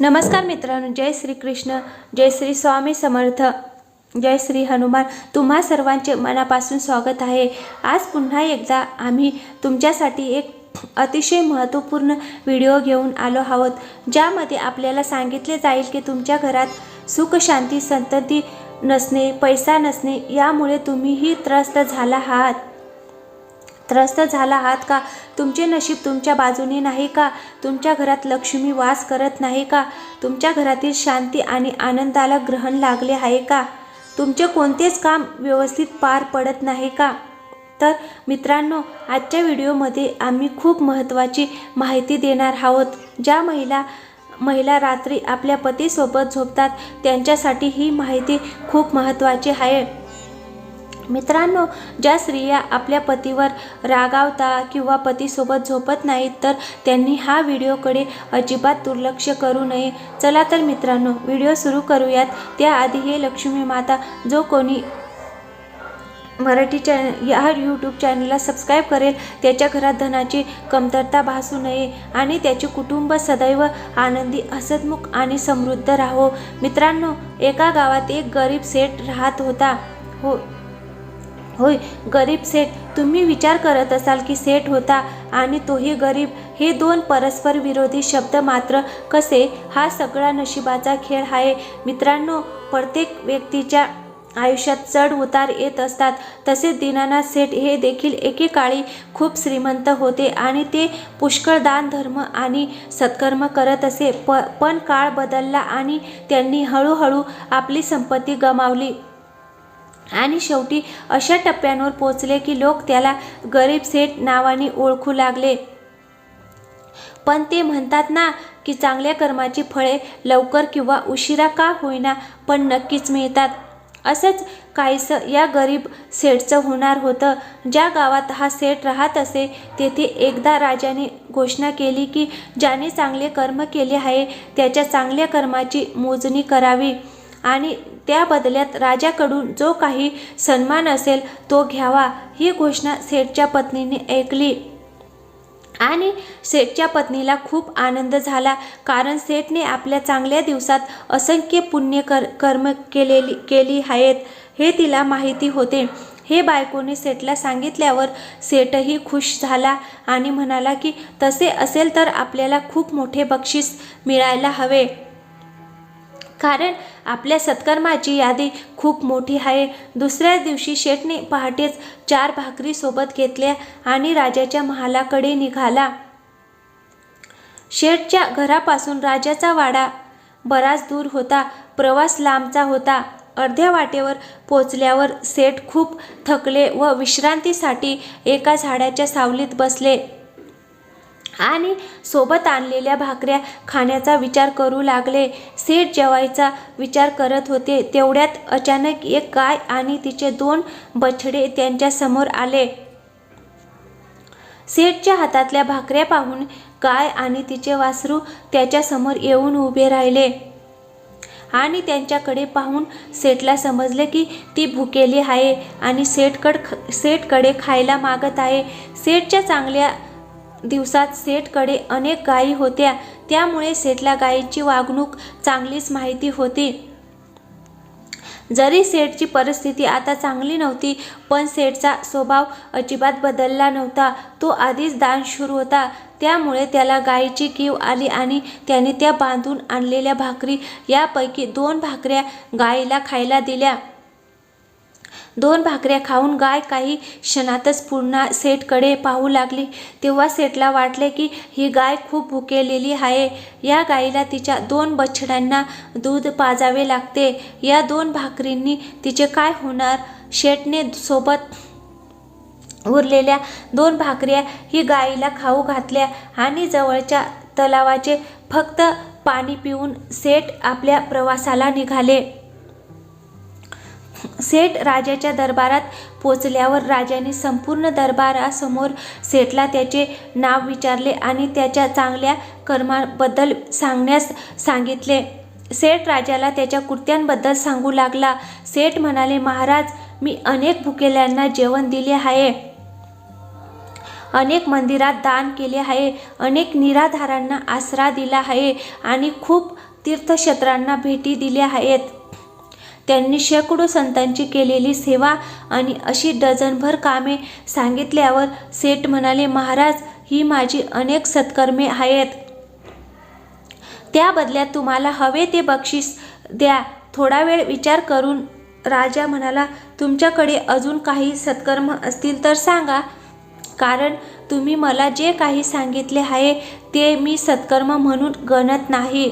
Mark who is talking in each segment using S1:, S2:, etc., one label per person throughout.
S1: नमस्कार मित्रांनो जय श्री कृष्ण जय श्री स्वामी समर्थ जय श्री हनुमान. तुम्हा सर्वांचे मनापासून स्वागत आहे. आज पुन्हा एकदा आम्ही तुमच्यासाठी एक अतिशय महत्त्वपूर्ण व्हिडिओ घेऊन आलो आहोत ज्यामध्ये आपल्याला सांगितले जाईल की तुमच्या घरात सुख शांती संतती नसणे पैसा नसणे यामुळे तुम्हीही त्रस्त झाला आहात. त्रस्त झाला आहात का? तुमचे नशीब तुमच्या बाजूने नाही का? तुमच्या घरात लक्ष्मी वास करत नाही का? तुमच्या घरातील शांती आणि आनंदाला ग्रहण लागले आहे का? तुमचे कोणतेच काम व्यवस्थित पार पडत नाही का? तर मित्रांनो आजच्या व्हिडिओमध्ये आम्ही खूप महत्त्वाची माहिती देणार आहोत. ज्या महिला महिला रात्री आपल्या पतीसोबत झोपतात त्यांच्यासाठी ही माहिती खूप महत्त्वाची आहे. मित्रांनो ज्या स्त्रिया आपल्या पतीवर रागावता किंवा पतीसोबत झोपत नाहीत तर त्यांनी हा व्हिडिओकडे अजिबात दुर्लक्ष करू नये. चला तर मित्रांनो व्हिडिओ सुरू करूयात. त्याआधी हे लक्ष्मी माता जो कोणी मराठी चॅनल या यूट्यूब चॅनलला सबस्क्राईब करेल त्याच्या घरात धनाची कमतरता भासू नये आणि त्याचे कुटुंब सदैव आनंदी हसतमुख आणि समृद्ध राहो. मित्रांनो एका गावात एक गरीब सेठ राहत होता. हो होय गरीब सेठ तुम्ही विचार करत असाल की सेठ होता आणि तोही गरीब हे दोन परस्पर विरोधी शब्द मात्र कसे? हा सगळा नशिबाचा खेळ आहे. मित्रांनो प्रत्येक व्यक्तीच्या आयुष्यात चढ उतार येत असतात. तसेच दीनानाथ सेठ हे देखील एकेकाळी खूप श्रीमंत होते आणि ते पुष्कळ दान धर्म आणि सत्कर्म करत असे. प पण काळ बदलला आणि त्यांनी हळूहळू आपली संपत्ती गमावली. आणि शेवटी अशा टप्प्यांवर पोचले की लोक त्याला गरीब सेठ नावाने ओळखू लागले. पण ते म्हणतात ना की चांगल्या कर्माची फळे लवकर किंवा उशिरा का होईना पण नक्कीच मिळतात. असंच काहीसं या गरीब सेठचं होणार होतं. ज्या गावात हा सेठ राहत असे तेथे एकदा राजाने घोषणा केली की ज्याने चांगले कर्म केले आहे त्याच्या चांगल्या कर्माची मोजणी करावी. आणि त्या बदल्यात राजाकडून जो काही सन्मान असेल तो घ्यावा ही घोषणा सेठच्या पत्नीने ऐकली. आणि सेठच्या पत्नीला खूप आनंद झाला कारण सेठने आपल्या चांगल्या दिवसात असंख्य पुण्य कर कर्म केलेली केली आहेत हे तिला माहिती होते. हे बायकोने सेठला सांगितल्यावर सेठही खुश झाला आणि म्हणाला की तसे असेल तर आपल्याला खूप मोठे बक्षीस मिळायला हवे. कारण आपल्या सत्कर्माची यादी खूप मोठी आहे. दुसऱ्या दिवशी शेठने पहाटेच चार भाकरी सोबत घेतल्या आणि राजाच्या महालाकडे निघाला. शेठच्या घरापासून राजाचा वाडा बराच दूर होता. प्रवास लांबचा होता. अर्ध्या वाटेवर पोचल्यावर सेठ खूप थकले व विश्रांतीसाठी एका झाडाच्या सावलीत बसले. आणि सोबत आणलेल्या भाकऱ्या खाण्याचा विचार करू लागले. सेठ जेवायचा विचार करत होते. तेवढ्यात अचानक एक गाय आणि तिचे दोन बछडे त्यांच्यासमोर आले. सेठच्या हातातल्या भाकऱ्या पाहून गाय आणि तिचे वासरू त्याच्यासमोर येऊन उभे राहिले. आणि त्यांच्याकडे पाहून सेठला समजले की ती भुकेली आहे आणि सेठकड सेठकडे खायला मागत आहे. सेठच्या चांगल्या दिवसात सेठकडे अनेक गायी होत्या. त्यामुळे सेठला गायीची वागणूक चांगलीच माहिती होती. जरी सेठची परिस्थिती आता चांगली नव्हती पण सेठचा स्वभाव अजिबात बदलला नव्हता. तो आधीच दानशूर होता. त्यामुळे त्याला गायीची कीव आली आणि त्याने त्या बांधून आणलेल्या भाकरी यापैकी दोन भाकऱ्या गायीला खायला दिल्या. दोन भाकऱ्या खाऊन गाय काही क्षणातच पुन्हा सेठकडे पाहू लागली. तेव्हा सेठला वाटले की ही गाय खूप भुकेलेली आहे. या गायीला तिच्या दोन बछड्यांना दूध पाजावे लागते. या दोन भाकरींनी तिचे काय होणार? शेठने सोबत उरलेल्या दोन भाकऱ्या ही गायीला खाऊ घातल्या आणि जवळच्या तलावाचे फक्त पाणी पिऊन सेठ आपल्या प्रवासाला निघाले. सेठ राजाच्या दरबारात पोचल्यावर राजाने संपूर्ण दरबारासमोर सेठला त्याचे नाव विचारले आणि त्याच्या चांगल्या कर्माबद्दल सांगण्यास सांगितले. सेठ राजाला त्याच्या कृत्यांबद्दल सांगू लागला. सेठ म्हणाले महाराज मी अनेक भुकेल्यांना जेवण दिले आहे. अनेक मंदिरात दान केले आहे. अनेक निराधारांना आसरा दिला आहे आणि खूप तीर्थक्षेत्रांना भेटी दिल्या आहेत. त्यांनी शेकडो संतांची केलेली सेवा आणि अशी डझनभर कामे सांगितल्यावर सेठ म्हणाले महाराज ही माझी अनेक सत्कर्मे आहेत. त्या बदल्यात तुम्हाला हवे ते बक्षीस द्या. थोडा वेळ विचार करून राजा म्हणाला तुमच्याकडे अजून काही सत्कर्म असतील तर सांगा. कारण तुम्ही मला जे काही सांगितले आहे ते मी सत्कर्म म्हणून गणत नाही.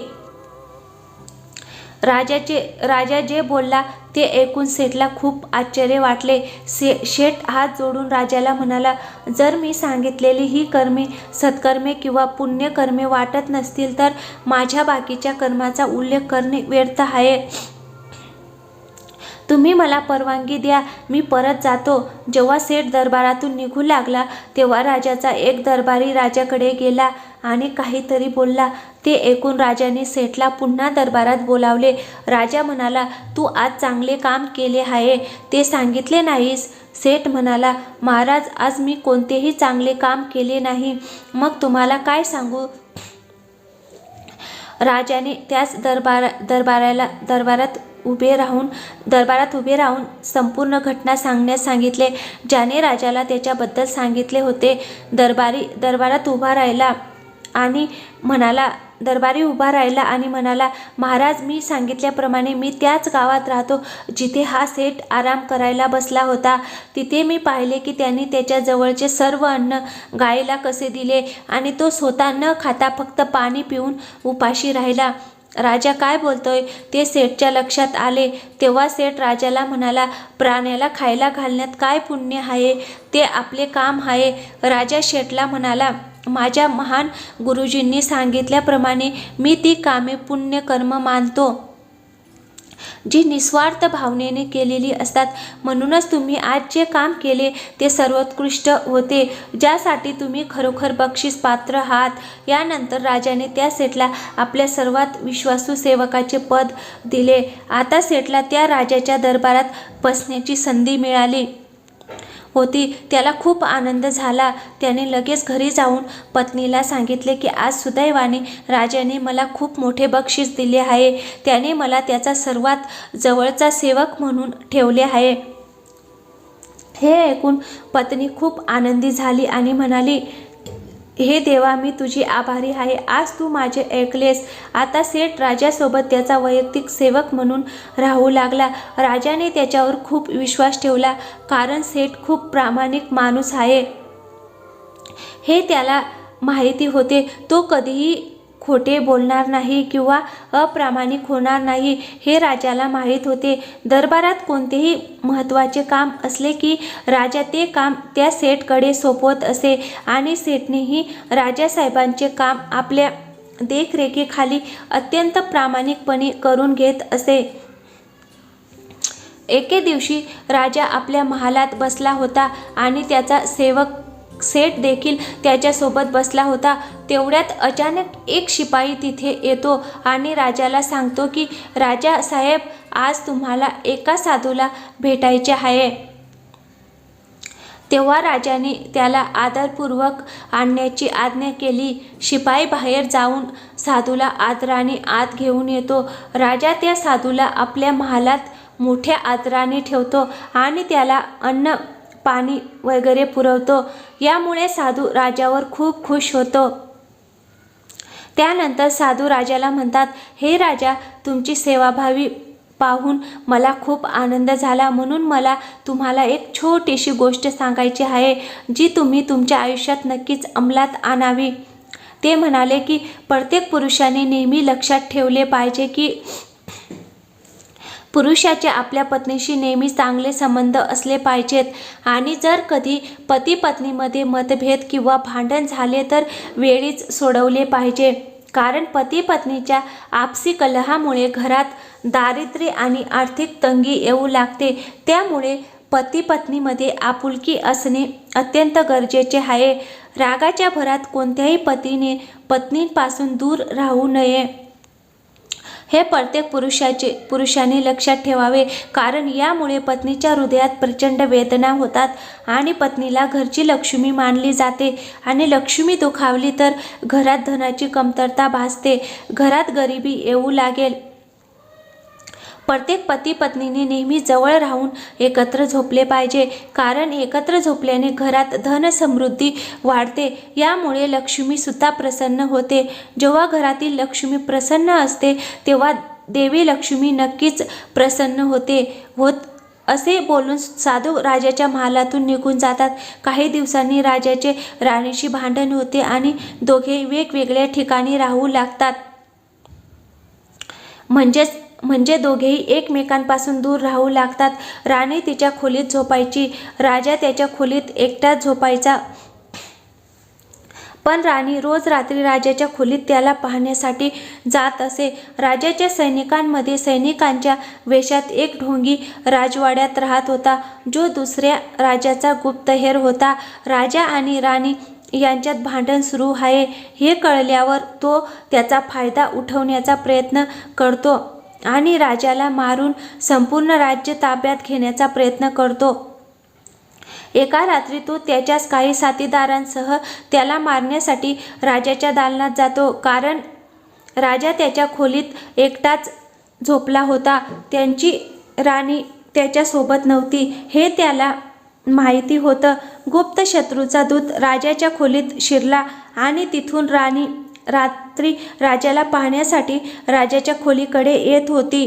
S1: राजाचे राजा जे बोलला ते ऐकून सेठला खूप आश्चर्य वाटले. से शेठ हात जोडून राजाला म्हणाला जर मी सांगितलेली ही कर्मे सत्कर्मे किंवा पुण्यकर्मे वाटत नसतील तर माझ्या बाकीच्या कर्माचा उल्लेख करणे व्यर्थ आहे. तुम्ही मला परवानगी द्या. मी परत जातो. जेव्हा सेठ दरबारातून निघू लागला तेव्हा राजाचा एक दरबारी राजाकडे गेला आणि काहीतरी बोलला. ते ऐकून राजाने सेठला पुन्हा दरबारात बोलावले. राजा म्हणाला तू आज चांगले काम केले आहे. ते सांगितले नाहीस. सेठ म्हणाला महाराज आज मी कोणतेही चांगले काम केले नाही. मग तुम्हाला काय सांगू? राजाने त्याच दरबार दरबाराला दरबारात उभे राहून दरबारात उभे राहून संपूर्ण घटना सांगण्यास सांगितले ज्याने राजाला त्याच्याबद्दल सांगितले होते. दरबारी दरबारात उभा राहिला आणि म्हणाला दरबारी उभा राहिला आणि म्हणाला महाराज मी सांगितल्याप्रमाणे मी त्याच गावात राहतो जिथे हा सेठ आराम करायला बसला होता. तिथे मी पाहिले की त्यांनी त्याच्याजवळचे सर्व अन्न गायीला कसे दिले आणि तो स्वतः न खाता फक्त पाणी पिऊन उपाशी राहिला. राजा काय बोलतोय? ते सेठच्या लक्षात आले. तेव्हा सेठ राजाला म्हणाला प्राण्याला खायला घालण्यात काय पुण्य आहे? ते आपले काम आहे. राजा शेठला म्हणाला माझ्या महान गुरुजींनी सांगितल्याप्रमाणे मी ती कामे पुण्यकर्म मानतो. जी निस्वार्थ भावनेने केलेली असतात. म्हणूनच तुम्ही आज जे काम केले ते सर्वोत्कृष्ट होते. ज्यासाठी तुम्ही खरोखर बक्षीस पात्र आहात. यानंतर राजाने त्या सेठला आपल्या सर्वात विश्वासू सेवकाचे पद दिले. आता सेठला त्या राजाच्या दरबारात बसण्याची संधी मिळाली. होती. त्याला खूप आनंद झाला. त्याने लगेच घरी जाऊन पत्नीला सांगितले की आज सुदैवाने राजाने मला खूप मोठे बक्षीस दिले आहे. त्याने मला त्याचा सर्वात जवळचा सेवक म्हणून ठेवले आहे. हे ऐकून पत्नी खूप आनंदी झाली आणि म्हणाली हे देवा मी तुझी आभारी आहे. आज तू माझे ऐकलेस. आता सेठ राजासोबत त्याचा वैयक्तिक सेवक म्हणून राहू लागला. राजाने त्याच्यावर खूप विश्वास ठेवला कारण सेठ खूप प्रामाणिक माणूस आहे. हे त्याला माहिती होते. तो कधीही खोटे बोलणार नाही किंवा अप्रामाणिक होणार नाही हे राजाला माहीत होते. दरबारात कोणतेही महत्त्वाचे काम असले की राजा ते काम त्या सेठकडे सोपवत असे आणि सेठनेही राजासाहेबांचे काम आपल्या देखरेखीखाली अत्यंत प्रामाणिकपणे करून घेत असे. एके दिवशी राजा आपल्या महालात बसला होता आणि त्याचा सेवक सेठ देखील त्याच्यासोबत बसला होता. तेवढ्यात अचानक एक शिपाई तिथे येतो आणि राजाला सांगतो की राजा साहेब आज तुम्हाला एका साधूला भेटायचे आहे. तेव्हा राजाने त्याला आदरपूर्वक आणण्याची आज्ञा केली. शिपाई बाहेर जाऊन साधूला आदराने आत घेऊन येतो. राजा त्या साधूला आपल्या महालात मोठ्या आदराने ठेवतो आणि त्याला अन्न पाणी वगैरे पुरवतो. यामुळे साधू राजावर खूप खुश होतो. त्यानंतर साधू राजाला म्हणतात हे राजा तुमची सेवाभावी पाहून मला खूप आनंद झाला. म्हणून मला तुम्हाला एक छोटीशी गोष्ट सांगायची आहे जी तुम्ही तुमच्या आयुष्यात नक्कीच अंमलात आणावी. ते म्हणाले की प्रत्येक पुरुषाने नेहमी लक्षात ठेवले पाहिजे की पुरुषाचे आपल्या पत्नीशी नेहमी चांगले संबंध असले पाहिजेत. आणि जर कधी पती पत्नीमध्ये मतभेद किंवा भांडण झाले तर वेळीच सोडवले पाहिजे. कारण पती पत्नीच्या आपसी कलहामुळे घरात दारिद्र्य आणि आर्थिक तंगी येऊ लागते. त्यामुळे पती पत्नीमध्ये आपुलकी असणे अत्यंत गरजेचे आहे. रागाच्या भरात कोणत्याही पतीने पत्नीपासून दूर राहू नये. हे प्रत्येक पुरुषाचे पुरुषाने लक्षात ठेवावे. कारण यामुळे पत्नीच्या हृदयात प्रचंड वेदना होतात आणि पत्नीला घरची लक्ष्मी मानली जाते आणि लक्ष्मी दुखावली तर घरात धनाची कमतरता भासते. घरात गरिबी येऊ लागेल. प्रत्येक पती पत्नीने नेहमी जवळ राहून एकत्र झोपले पाहिजे. कारण एकत्र झोपल्याने घरात धन समृद्धी वाढते. यामुळे लक्ष्मीसुद्धा प्रसन्न होते. जेव्हा घरातील लक्ष्मी प्रसन्न असते तेव्हा देवी लक्ष्मी नक्कीच प्रसन्न होते. होत असे बोलून साधू राजाच्या महालातून निघून जातात. काही दिवसांनी राजाचे राणीशी भांडण होते आणि दोघे वेगवेगळ्या ठिकाणी राहू लागतात. म्हणजेच म्हणजे दोघेही एकमेकांपासून दूर राहू लागतात. राणी तिच्या खोलीत झोपायची राजा त्याच्या खोलीत एकटाच झोपायचा. पण राणी रोज रात्री राजाच्या खोलीत त्याला पाहण्यासाठी जात असे. राजाच्या सैनिकांमध्ये सैनिकांच्या वेशात एक ढोंगी राजवाड्यात राहत होता जो दुसऱ्या राजाचा गुप्तहेर होता. राजा आणि राणी यांच्यात भांडण सुरू आहे. हे कळल्यावर तो त्याचा फायदा उठवण्याचा प्रयत्न करतो. आणि राजाला मारून संपूर्ण राज्य ताब्यात घेण्याचा प्रयत्न करतो. एका रात्री तो त्याच्याच काही साथीदारांसह त्याला मारण्यासाठी राजाच्या दालनात जातो. कारण राजा त्याच्या खोलीत एकटाच झोपला होता. त्यांची राणी त्याच्यासोबत नव्हती. हे त्याला माहिती होतं. गुप्त शत्रूचा दूत राजाच्या खोलीत शिरला आणि तिथून राणी रात्री राजाला पाहण्यासाठी राजाच्या खोलीकडे येत होती.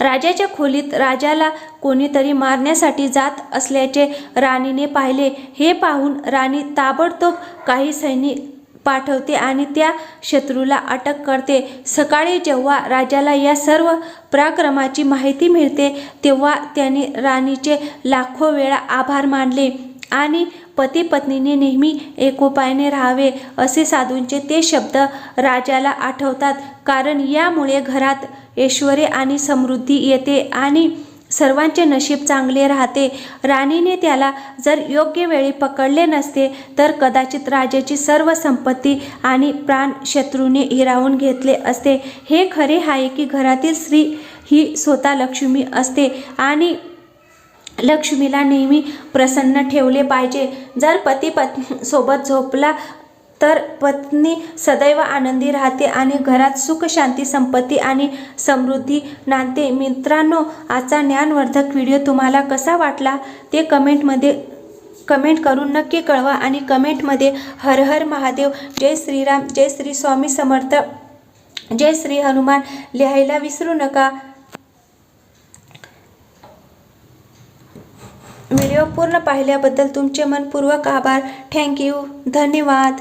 S1: राजाच्या खोलीत राजाला कोणीतरी मारण्यासाठी जात असल्याचे राणीने पाहिले. हे पाहून राणी ताबडतोब काही सैनिक पाठवते आणि त्या शत्रूला अटक करते. सकाळी जेव्हा राजाला या सर्व पराक्रमाची माहिती मिळते तेव्हा त्याने राणीचे लाखो वेळा आभार मानले आणि पती पत्नीने नेहमी एकोपायाने राहावे असे साधूंचे ते शब्द राजाला आठवतात. कारण यामुळे घरात ऐश्वर्य आणि समृद्धी येते आणि सर्वांचे नशीब चांगले राहते. राणीने त्याला जर योग्य वेळी पकडले नसते तर कदाचित राजाची सर्व संपत्ती आणि प्राण शत्रूने हिरावून घेतले असते. हे खरे आहे की घरातील स्त्री ही स्वतः लक्ष्मी असते आणि लक्ष्मीला नेहमी प्रसन्न ठेवले पाहिजे. जर पती पत्नी सोबत झोपला तर पत्नी सदैव आनंदी राहते आणि घरात सुख शांती संपत्ती आणि समृद्धी नांदते. मित्रांनो आजचा ज्ञानवर्धक व्हिडिओ तुम्हाला कसा वाटला ते कमेंटमध्ये कमेंट करून नक्की कळवा आणि कमेंटमध्ये हर हर महादेव जय श्रीराम जय श्री स्वामी समर्थ जय श्री हनुमान लिहायला विसरू नका. व्हिडिओ पूर्ण पाहिल्याबद्दल तुमचे मनपूर्वक आभार. थँक्यू धन्यवाद.